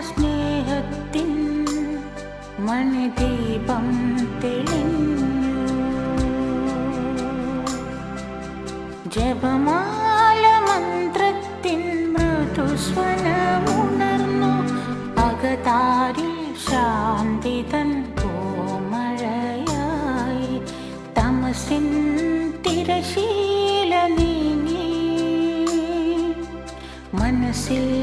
സ്നേഹത്തിൻ മണിദീപം തെളിഞ്ഞു. ജപമാല മന്ത്രത്തിൻ മൃദുസ്വനമുണർന്നു. അകതാരിൽ ശാന്തിതൻ പൂമഴയായി തമസിൻ തിരശീല നീങ്ങി. മനസ്സിൽ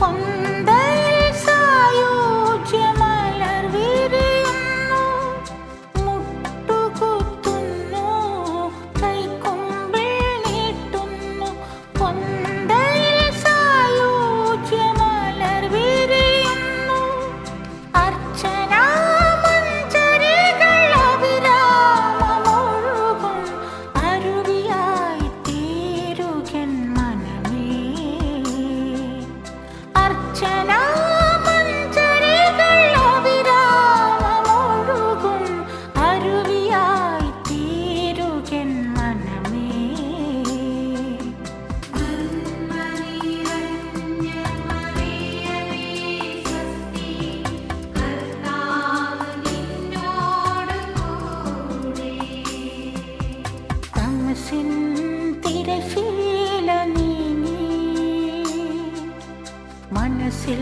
花 മനസ്സിൽ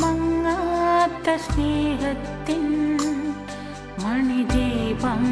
മങ്ങാത്ത സ്നേഹത്തിൻ മണിദീപം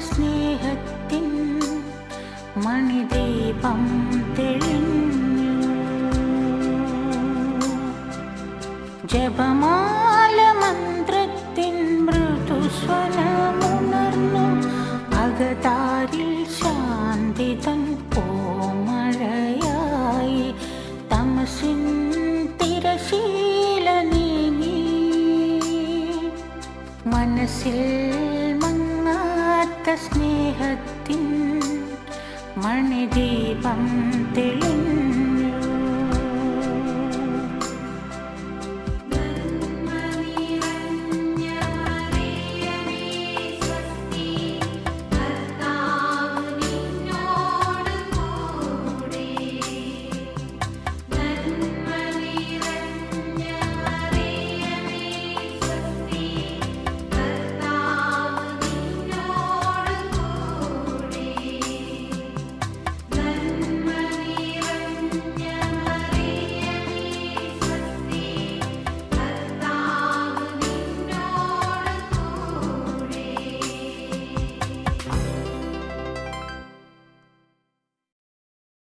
സ്നേഹത്തിൻ മണിദീപം തെളിഞ്ഞു. ജപമാല മന്ത്രത്തിൻ മൃദുസ്വനമുണർന്നു. അകതാരിൽ ശാന്തിതൻ പൂമഴയായി തമസിൻ തിരശീല നീങ്ങി. മനസ്സിൽ സ്നേഹത്തിൻ മണിദീപം